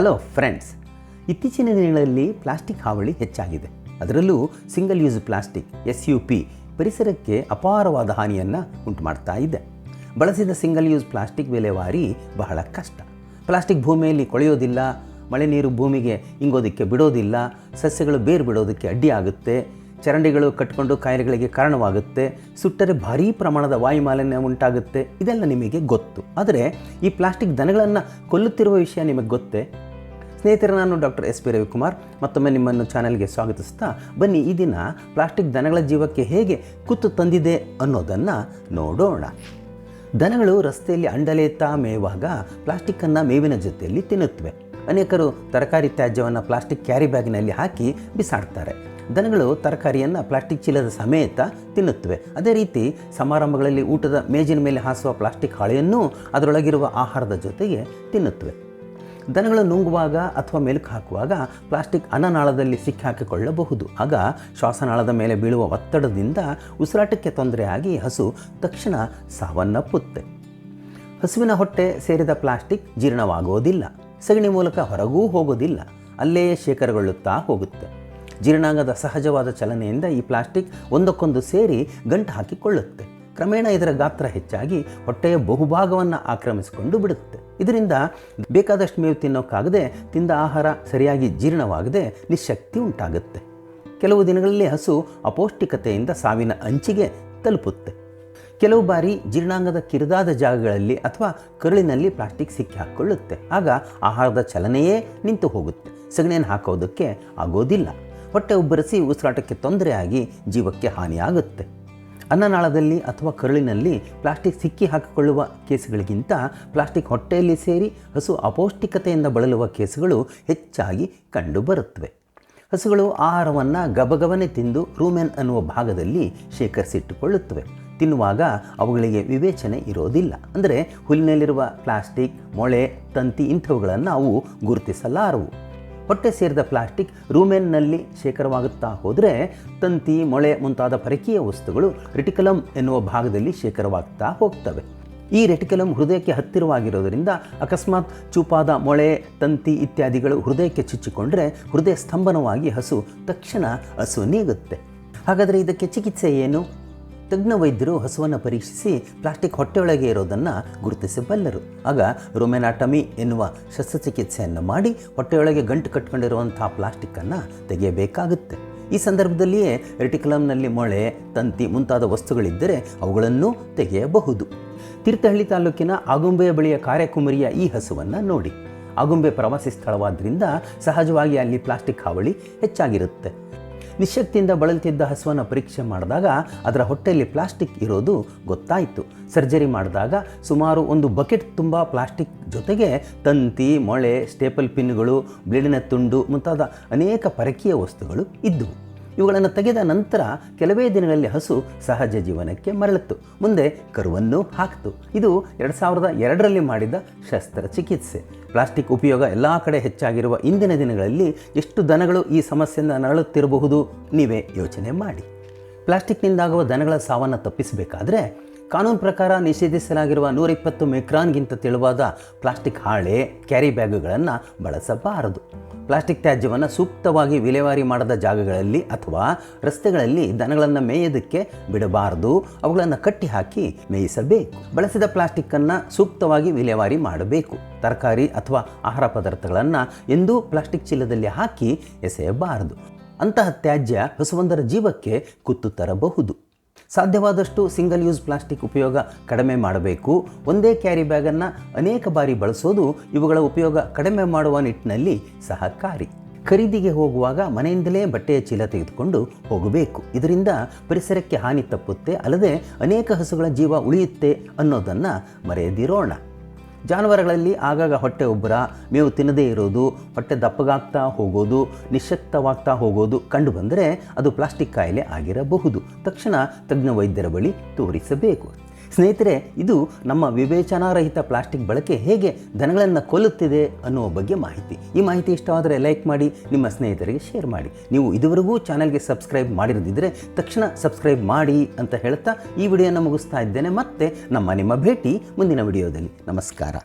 Hello friends ಇತ್ತೀಚಿನ ದಿನಗಳಲ್ಲಿ plastic ಹಾವಳಿ ಹೆಚ್ಚಾಗಿದೆ. ಅದರಲ್ಲೂ single use plastic S U P ಪರಿಸರಕ್ಕೆ ಅಪಾರವಾದ ಹಾನಿಯನ್ನು ಉಂಟು ಮಾಡ್ತಾ ಇದೆ. ಬಳಸಿದ ಸಿಂಗಲ್ ಯೂಸ್ ಪ್ಲಾಸ್ಟಿಕ್ ವಿಲೇವಾರಿ ಬಹಳ ಕಷ್ಟ. ಪ್ಲಾಸ್ಟಿಕ್ ಭೂಮಿಯಲ್ಲಿ ಕೊಳೆಯೋದಿಲ್ಲ, ಮಳೆ ನೀರು ಭೂಮಿಗೆ ಇಂಗೋದಕ್ಕೆ ಬಿಡೋದಿಲ್ಲ, ಸಸ್ಯಗಳು ಬೇರು ಬಿಡೋದಕ್ಕೆ ಅಡ್ಡಿಯಾಗುತ್ತೆ ಚರಂಡಿಗಳು ಕಟ್ಕೊಂಡು ಕಾಯಿಲೆಗಳಿಗೆ ಕಾರಣವಾಗುತ್ತೆ, ಸುಟ್ಟರೆ ಭಾರೀ ಪ್ರಮಾಣದ ವಾಯುಮಾಲಿನ್ಯ ಉಂಟಾಗುತ್ತೆ, ಇದೆಲ್ಲ ನಿಮಗೆ ಗೊತ್ತು. ಆದರೆ ಈ ಪ್ಲಾಸ್ಟಿಕ್ ದನಗಳನ್ನು ಕೊಲ್ಲುತ್ತಿರುವ ವಿಷಯ ನಿಮಗೆ ಗೊತ್ತೇ? ಸ್ನೇಹಿತರೆ, ನಾನು ಡಾಕ್ಟರ್ ಎಸ್ ಪಿ ರವಿಕುಮಾರ್. ಮತ್ತೊಮ್ಮೆ ನಿಮ್ಮನ್ನು ಚಾನೆಲ್ಗೆ ಸ್ವಾಗತಿಸ್ತಾ ಬನ್ನಿ. ಈ ದಿನ ಪ್ಲಾಸ್ಟಿಕ್ ದನಗಳ ಜೀವಕ್ಕೆ ಹೇಗೆ ಕುತ್ತು ತಂದಿದೆ ಅನ್ನೋದನ್ನು ನೋಡೋಣ. ದನಗಳು ರಸ್ತೆಯಲ್ಲಿ ಅಂಡಲೇತಾ ಮೇಯುವಾಗ ಪ್ಲಾಸ್ಟಿಕ್ಕನ್ನು ಮೇವಿನ ಜೊತೆಯಲ್ಲಿ ತಿನ್ನುತ್ತವೆ. ಅನೇಕರು ತರಕಾರಿ ತ್ಯಾಜ್ಯವನ್ನು ಪ್ಲಾಸ್ಟಿಕ್ ಕ್ಯಾರಿ ಬ್ಯಾಗ್ನಲ್ಲಿ ಹಾಕಿ ಬಿಸಾಡ್ತಾರೆ. ದನಗಳು ತರಕಾರಿಯನ್ನು ಪ್ಲಾಸ್ಟಿಕ್ ಚೀಲದ ಸಮೇತ ತಿನ್ನುತ್ತವೆ. ಅದೇ ರೀತಿ ಸಮಾರಂಭಗಳಲ್ಲಿ ಊಟದ ಮೇಜಿನ ಮೇಲೆ ಹಾಸುವ ಪ್ಲಾಸ್ಟಿಕ್ ಹಾಳೆಯನ್ನು ಅದರೊಳಗಿರುವ ಆಹಾರದ ಜೊತೆಗೆ ತಿನ್ನುತ್ತವೆ. ದನಗಳು ನುಂಗುವಾಗ ಅಥವಾ ಮೆಲುಕು ಹಾಕುವಾಗ ಪ್ಲಾಸ್ಟಿಕ್ ಅನನಾಳದಲ್ಲಿ ಸಿಕ್ಕಾಕಿಕೊಳ್ಳಬಹುದು ಆಗ ಶ್ವಾಸನಾಳದ ಮೇಲೆ ಬೀಳುವ ಒತ್ತಡದಿಂದ ಉಸಿರಾಟಕ್ಕೆ ತೊಂದರೆಯಾಗಿ ಹಸು ತಕ್ಷಣ ಸಾವನ್ನಪ್ಪುತ್ತೆ. ಹಸುವಿನ ಹೊಟ್ಟೆ ಸೇರಿದ ಪ್ಲಾಸ್ಟಿಕ್ ಜೀರ್ಣವಾಗೋದಿಲ್ಲ. ಸಗಣಿ ಮೂಲಕ ಹೊರಗೂ ಹೋಗೋದಿಲ್ಲ. ಅಲ್ಲೇ ಶೇಖರಗೊಳ್ಳುತ್ತಾ ಹೋಗುತ್ತೆ. ಜೀರ್ಣಾಂಗದ ಸಹಜವಾದ ಚಲನೆಯಿಂದ ಈ ಪ್ಲಾಸ್ಟಿಕ್ ಒಂದಕ್ಕೊಂದು ಸೇರಿ ಗಂಟು ಹಾಕಿಕೊಳ್ಳುತ್ತೆ. ಕ್ರಮೇಣ ಇದರ ಗಾತ್ರ ಹೆಚ್ಚಾಗಿ ಹೊಟ್ಟೆಯ ಬಹುಭಾಗವನ್ನು ಆಕ್ರಮಿಸಿಕೊಂಡು ಬಿಡುತ್ತೆ. ಇದರಿಂದ ಬೇಕಾದಷ್ಟು ಮೇವು ತಿನ್ನೋಕ್ಕಾಗದೆ ತಿಂದ ಆಹಾರ ಸರಿಯಾಗಿ ಜೀರ್ಣವಾಗದೆ ನಿಶಕ್ತಿ ಉಂಟಾಗುತ್ತೆ. ಕೆಲವು ದಿನಗಳಲ್ಲಿ ಹಸು ಅಪೌಷ್ಟಿಕತೆಯಿಂದ ಸಾವಿನ ಅಂಚಿಗೆ ತಲುಪುತ್ತೆ. ಕೆಲವು ಬಾರಿ ಜೀರ್ಣಾಂಗದ ಕಿರಿದಾದ ಜಾಗಗಳಲ್ಲಿ ಅಥವಾ ಕರುಳಿನಲ್ಲಿ ಪ್ಲಾಸ್ಟಿಕ್ ಸಿಕ್ಕಿ ಹಾಕ್ಕೊಳ್ಳುತ್ತೆ. ಆಗ ಆಹಾರದ ಚಲನೆಯೇ ನಿಂತು ಹೋಗುತ್ತೆ. ಸಗಣಿಯನ್ನು ಹಾಕೋದಕ್ಕೆ ಆಗೋದಿಲ್ಲ. ಹೊಟ್ಟೆ ಉಬ್ಬರಿಸಿ ಉಸಿರಾಟಕ್ಕೆ ತೊಂದರೆಯಾಗಿ ಜೀವಕ್ಕೆ ಹಾನಿಯಾಗುತ್ತೆ. ಅನ್ನನಾಳದಲ್ಲಿ ಅಥವಾ ಕರುಳಿನಲ್ಲಿ ಪ್ಲಾಸ್ಟಿಕ್ ಸಿಕ್ಕಿ ಹಾಕಿಕೊಳ್ಳುವ ಕೇಸುಗಳಿಗಿಂತ ಪ್ಲಾಸ್ಟಿಕ್ ಹೊಟ್ಟೆಯಲ್ಲಿ ಸೇರಿ ಹಸು ಅಪೌಷ್ಟಿಕತೆಯಿಂದ ಬಳಲುವ ಕೇಸುಗಳು ಹೆಚ್ಚಾಗಿ ಕಂಡುಬರುತ್ತವೆ. ಹಸುಗಳು ಆಹಾರವನ್ನು ಗಬಗಬನೆ ತಿಂದು ರೂಮೆನ್ ಅನ್ನುವ ಭಾಗದಲ್ಲಿ ಶೇಖರಿಸಿಟ್ಟುಕೊಳ್ಳುತ್ತವೆ. ತಿನ್ನುವಾಗ ಅವುಗಳಿಗೆ ವಿವೇಚನೆ ಇರೋದಿಲ್ಲ. ಅಂದರೆ ಹುಲ್ಲಿನಲ್ಲಿರುವ ಪ್ಲಾಸ್ಟಿಕ್, ಮೊಳೆ, ತಂತಿ ಇಂಥವುಗಳನ್ನು ಅವು ಗುರುತಿಸಲಾರವು. ಹೊಟ್ಟೆ ಸೇರಿದ ಪ್ಲಾಸ್ಟಿಕ್ ರೂಮೆನ್ನಲ್ಲಿ ಶೇಖರವಾಗುತ್ತಾ ಹೋದರೆ ತಂತಿ, ಮೊಳೆ ಮುಂತಾದ ಪರಕೀಯ ವಸ್ತುಗಳು ರೆಟಿಕಲಮ್ ಎನ್ನುವ ಭಾಗದಲ್ಲಿ ಶೇಖರವಾಗ್ತಾ ಹೋಗ್ತವೆ. ಈ ರೆಟಿಕಲಮ್ ಹೃದಯಕ್ಕೆ ಹತ್ತಿರವಾಗಿರೋದರಿಂದ ಅಕಸ್ಮಾತ್ ಚೂಪಾದ ಮೊಳೆ, ತಂತಿ ಇತ್ಯಾದಿಗಳು ಹೃದಯಕ್ಕೆ ಚುಚ್ಚಿಕೊಂಡ್ರೆ ಹೃದಯ ಸ್ತಂಭನವಾಗಿ ಹಸು, ತಕ್ಷಣ ಹಸು ನೀಗುತ್ತೆ. ಹಾಗಾದರೆ ಇದಕ್ಕೆ ಚಿಕಿತ್ಸೆ ಏನು? ತಜ್ಞ ವೈದ್ಯರು ಹಸುವನ್ನು ಪರೀಕ್ಷಿಸಿ ಪ್ಲಾಸ್ಟಿಕ್ ಹೊಟ್ಟೆಯೊಳಗೆ ಇರೋದನ್ನು ಗುರುತಿಸಬಲ್ಲರು. ಆಗ ರೋಮೆನಾಟಮಿ ಎನ್ನುವ ಶಸ್ತ್ರಚಿಕಿತ್ಸೆಯನ್ನು ಮಾಡಿ ಹೊಟ್ಟೆಯೊಳಗೆ ಗಂಟು ಕಟ್ಕೊಂಡಿರುವಂಥ ಪ್ಲಾಸ್ಟಿಕ್ಕನ್ನು ತೆಗೆಯಬೇಕಾಗುತ್ತೆ. ಈ ಸಂದರ್ಭದಲ್ಲಿಯೇ ರೆಟಿಕುಲಮ್ನಲ್ಲಿ ಮೊಳೆ, ತಂತಿ ಮುಂತಾದ ವಸ್ತುಗಳಿದ್ದರೆ ಅವುಗಳನ್ನು ತೆಗೆಯಬಹುದು. ತೀರ್ಥಹಳ್ಳಿ ತಾಲೂಕಿನ ಆಗುಂಬೆಯ ಬಳಿಯ ಕಾರ್ಯಕುಮರಿಯ ಈ ಹಸುವನ್ನು ನೋಡಿ. ಆಗುಂಬೆ ಪ್ರವಾಸಿ ಸ್ಥಳವಾದ್ದರಿಂದ ಸಹಜವಾಗಿ ಅಲ್ಲಿ ಪ್ಲಾಸ್ಟಿಕ್ ಹಾವಳಿ ಹೆಚ್ಚಾಗಿರುತ್ತೆ. ನಿಶಕ್ತಿಯಿಂದ ಬಳಲ್ತಿದ್ದ ಹಸುವನ್ನು ಪರೀಕ್ಷೆ ಮಾಡಿದಾಗ ಅದರ ಹೊಟ್ಟೆಯಲ್ಲಿ ಪ್ಲಾಸ್ಟಿಕ್ ಇರೋದು ಗೊತ್ತಾಯಿತು. ಸರ್ಜರಿ ಮಾಡಿದಾಗ ಸುಮಾರು ಒಂದು ಬಕೆಟ್ ತುಂಬ ಪ್ಲಾಸ್ಟಿಕ್ ಜೊತೆಗೆ ತಂತಿ, ಮೊಳೆ, ಸ್ಟೇಪಲ್ ಪಿನ್ಗಳು, ಬ್ಲೇಡಿನ ತುಂಡು ಮುಂತಾದ ಅನೇಕ ಪರಕೀಯ ವಸ್ತುಗಳು ಇದ್ದವು. ಇವುಗಳನ್ನು ತೆಗೆದ ನಂತರ ಕೆಲವೇ ದಿನಗಳಲ್ಲಿ ಹಸು ಸಹಜ ಜೀವನಕ್ಕೆ ಮರಳಿತು ಮುಂದೆ ಕರುವನ್ನು ಹಾಕಿತು. ಇದು ಎರಡು ಸಾವಿರದ ಎರಡರಲ್ಲಿ ಮಾಡಿದ ಶಸ್ತ್ರಚಿಕಿತ್ಸೆ ಪ್ಲಾಸ್ಟಿಕ್ ಉಪಯೋಗ ಎಲ್ಲ ಕಡೆ ಹೆಚ್ಚಾಗಿರುವ ಇಂದಿನ ದಿನಗಳಲ್ಲಿ ಎಷ್ಟು ದನಗಳು ಈ ಸಮಸ್ಯೆಯಿಂದ ನರಳುತ್ತಿರಬಹುದು? ನೀವೇ ಯೋಚನೆ ಮಾಡಿ. ಪ್ಲಾಸ್ಟಿಕ್ನಿಂದಾಗುವ ದನಗಳ ಸಾವನ್ನು ತಪ್ಪಿಸಬೇಕಾದ್ರೆ ಕಾನೂನು ಪ್ರಕಾರ ನಿಷೇಧಿಸಲಾಗಿರುವ ನೂರಿಪ್ಪತ್ತು ಮೆಕ್ರಾನ್ಗಿಂತ ತೆಳುವಾದ ಪ್ಲಾಸ್ಟಿಕ್ ಹಾಳೆ, ಕ್ಯಾರಿ ಬ್ಯಾಗುಗಳನ್ನು ಬಳಸಬಾರದು. ಪ್ಲಾಸ್ಟಿಕ್ ತ್ಯಾಜ್ಯವನ್ನು ಸೂಕ್ತವಾಗಿ ವಿಲೇವಾರಿ ಮಾಡದ ಜಾಗಗಳಲ್ಲಿ ಅಥವಾ ರಸ್ತೆಗಳಲ್ಲಿ ದನಗಳನ್ನು ಮೇಯೋದಕ್ಕೆ ಬಿಡಬಾರದು. ಅವುಗಳನ್ನು ಕಟ್ಟಿ ಹಾಕಿ ಮೇಯಿಸಬೇಕು. ಬಳಸಿದ ಪ್ಲಾಸ್ಟಿಕ್ಕನ್ನು ಸೂಕ್ತವಾಗಿ ವಿಲೇವಾರಿ ಮಾಡಬೇಕು. ತರಕಾರಿ ಅಥವಾ ಆಹಾರ ಪದಾರ್ಥಗಳನ್ನು ಎಂದೂ ಪ್ಲಾಸ್ಟಿಕ್ ಚೀಲದಲ್ಲಿ ಹಾಕಿ ಎಸೆಯಬಾರದು. ಅಂತಹ ತ್ಯಾಜ್ಯ ಹಸುವೊಂದರ ಜೀವಕ್ಕೆ ಕುತ್ತು ತರಬಹುದು. ಸಾಧ್ಯವಾದಷ್ಟು ಸಿಂಗಲ್ ಯೂಸ್ ಪ್ಲಾಸ್ಟಿಕ್ ಉಪಯೋಗ ಕಡಿಮೆ ಮಾಡಬೇಕು. ಒಂದೇ ಕ್ಯಾರಿ ಬ್ಯಾಗನ್ನು ಅನೇಕ ಬಾರಿ ಬಳಸೋದು ಇವುಗಳ ಉಪಯೋಗ ಕಡಿಮೆ ಮಾಡುವ ನಿಟ್ಟಿನಲ್ಲಿ ಸಹಕಾರಿ. ಖರೀದಿಗೆ ಹೋಗುವಾಗ ಮನೆಯಿಂದಲೇ ಬಟ್ಟೆಯ ಚೀಲ ತೆಗೆದುಕೊಂಡು ಹೋಗಬೇಕು. ಇದರಿಂದ ಪರಿಸರಕ್ಕೆ ಹಾನಿ ತಪ್ಪುತ್ತೆ, ಅಲ್ಲದೆ ಅನೇಕ ಹಸುಗಳ ಜೀವ ಉಳಿಯುತ್ತೆ ಅನ್ನೋದನ್ನು ಮರೆಯದಿರೋಣ. ಜಾನುವಾರುಗಳಲ್ಲಿ ಆಗಾಗ ಹೊಟ್ಟೆ ಉಬ್ಬರ, ಮೇವು ತಿನ್ನದೇ ಇರೋದು, ಹೊಟ್ಟೆ ದಪ್ಪಗಾಗ್ತಾ ಹೋಗೋದು ನಿಶಕ್ತವಾಗ್ತಾ ಹೋಗೋದು ಕಂಡು ಬಂದರೆ ಅದು ಪ್ಲಾಸ್ಟಿಕ್ ಕಾಯಿಲೆ ಆಗಿರಬಹುದು. ತಕ್ಷಣ ತಜ್ಞ ವೈದ್ಯರ ಬಳಿ ತೋರಿಸಬೇಕು. ಸ್ನೇಹಿತರೆ, ಇದು ನಮ್ಮ ವಿವೇಚನಾರಹಿತ ಪ್ಲಾಸ್ಟಿಕ್ ಬಳಕೆ ಹೇಗೆ ದನಗಳನ್ನು ಕೊಲ್ಲುತ್ತಿದೆ ಅನ್ನುವ ಬಗ್ಗೆ ಮಾಹಿತಿ. ಈ ಮಾಹಿತಿ ಇಷ್ಟವಾದರೆ ಲೈಕ್ ಮಾಡಿ, ನಿಮ್ಮ ಸ್ನೇಹಿತರಿಗೆ ಶೇರ್ ಮಾಡಿ. ನೀವು ಇದುವರೆಗೂ ಚಾನಲ್ಗೆ ಸಬ್ಸ್ಕ್ರೈಬ್ ಮಾಡಿರದಿದ್ದರೆ ತಕ್ಷಣ ಸಬ್ಸ್ಕ್ರೈಬ್ ಮಾಡಿ ಅಂತ ಹೇಳ್ತಾ ಈ ವಿಡಿಯೋನ ಮುಗಿಸ್ತಾ ಇದ್ದೇನೆ. ಮತ್ತೆ ನಮ್ಮ ನಿಮ್ಮ ಭೇಟಿ ಮುಂದಿನ ವಿಡಿಯೋದಲ್ಲಿ. ನಮಸ್ಕಾರ.